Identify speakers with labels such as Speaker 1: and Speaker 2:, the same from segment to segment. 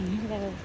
Speaker 1: 嗯，那个。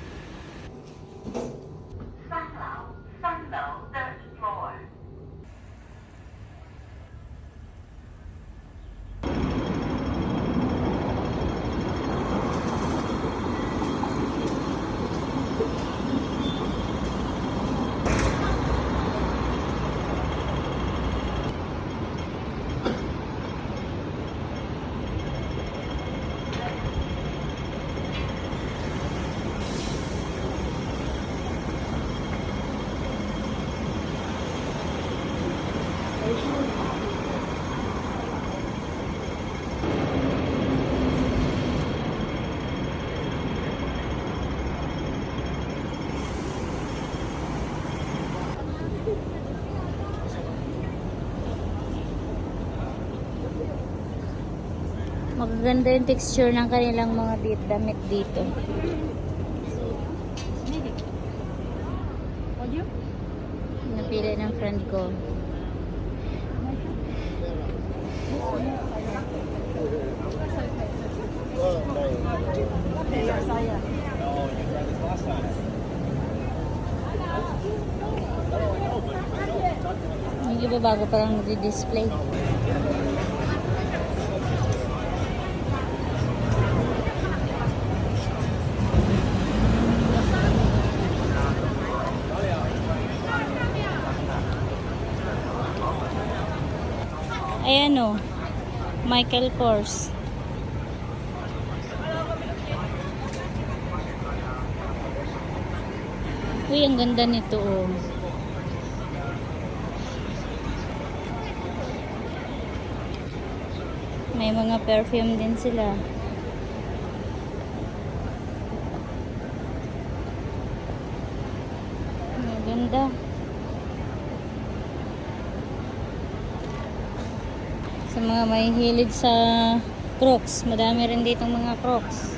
Speaker 2: Magaganda yung texture ng kanilang mga dit damit dito. Napili ng friend ko. Yung iba bago pa lang nag-display. Ayan o. Michael Kors. Uy, ang ganda nito oh. May mga perfume din sila. Ang ganda. Mga may hilig sa crocs, madami rin ditong mga crocs.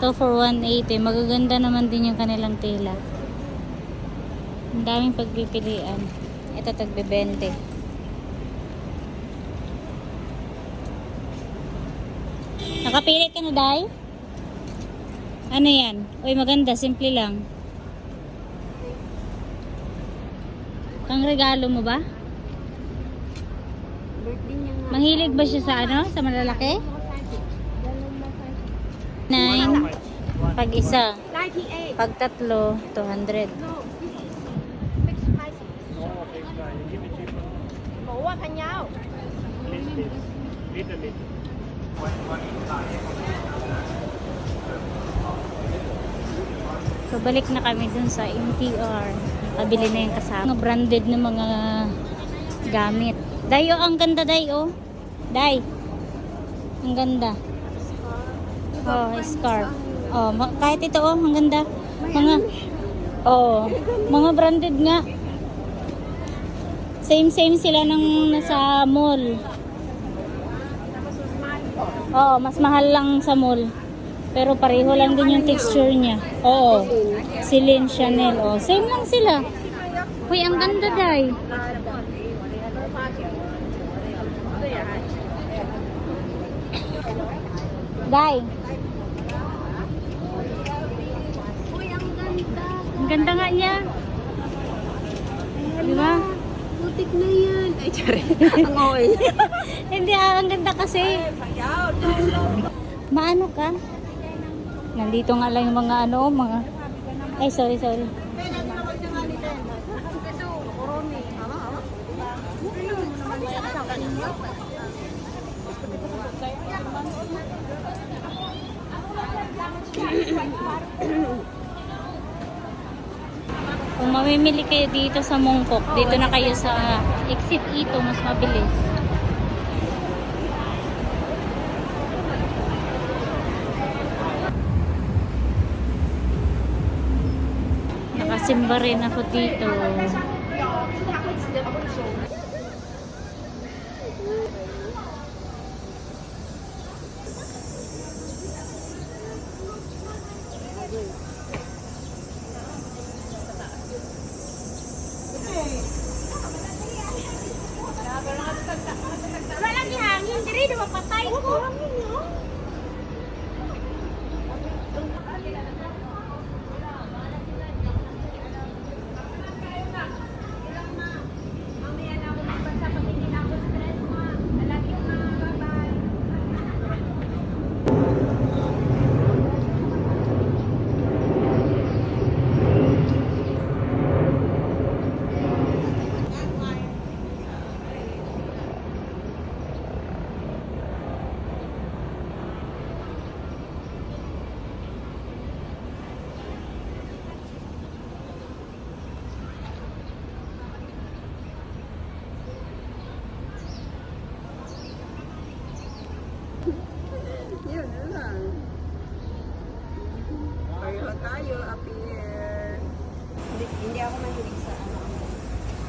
Speaker 2: To for 180, magaganda naman din yung kanilang tela. Ang daming pagpipilian. Ito tagbe 20. Nakapili ka na, Day? Ano yan? Uy, maganda. Simple lang. Pang regalo mo ba?
Speaker 3: Birthday niya nga.
Speaker 2: Mahilig ba siya sa ano? Sa malalaki? Nine. Pag isa.
Speaker 3: 98.
Speaker 2: Pag tatlo, 200.
Speaker 3: No, this is fixed price. Bộ qua thành nhau.
Speaker 2: So, balik na kami dun sa MTR. Nakabili na yung kasama. Mga branded na mga gamit. Dayo, ang ganda, Dayo. Day. Ang ganda. Oh, scarf. Oh, kahit ito, oh, ang ganda. Mga, oh, mga branded nga. Same-same sila nang nasa mall. Oo, mas mahal lang sa mall. Pero pareho lang din yung texture niya. Oo. Celine Chanel. Oh, same lang sila. Uy, ang ganda, Day. Day.
Speaker 3: Uy, ang ganda.
Speaker 2: Ang ganda nga niya. Di ba?
Speaker 3: Putik na yan. Ay, tsari. ang okay.
Speaker 2: Hindi, ah, ang ganda kasi. Maano ka? Nandito nga lang yung mga ano, mga... Ay, sorry, sorry. Kung mamimili kayo dito sa Mongkok, dito na kayo sa exit ito, mas mabilis. Nakasimba rin ako dito.
Speaker 3: Wala lagi hangin. Diri, di mapatay ko. tayo, appear.
Speaker 2: Hindi, hindi ako mahilig sa ano,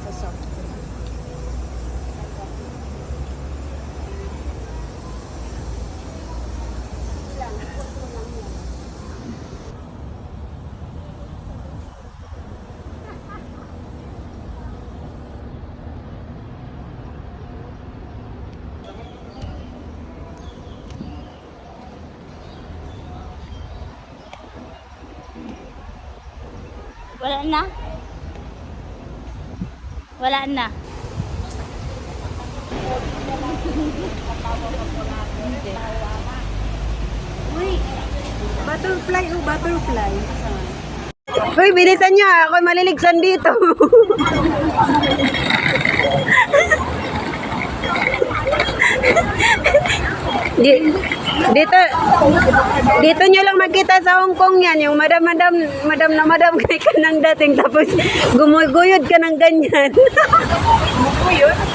Speaker 2: sa soft Wala na? Wala na.
Speaker 3: Butterfly o butterfly?
Speaker 4: Uy, bilisan nyo ah. Ako'y maliligsan dito. Di, dito, dito nyo lang makita sa Hong Kong yan. Yung madam-madam, madam na madam kay ka ng dating. Tapos gumuguyod ka ng ganyan. Gumuguyod?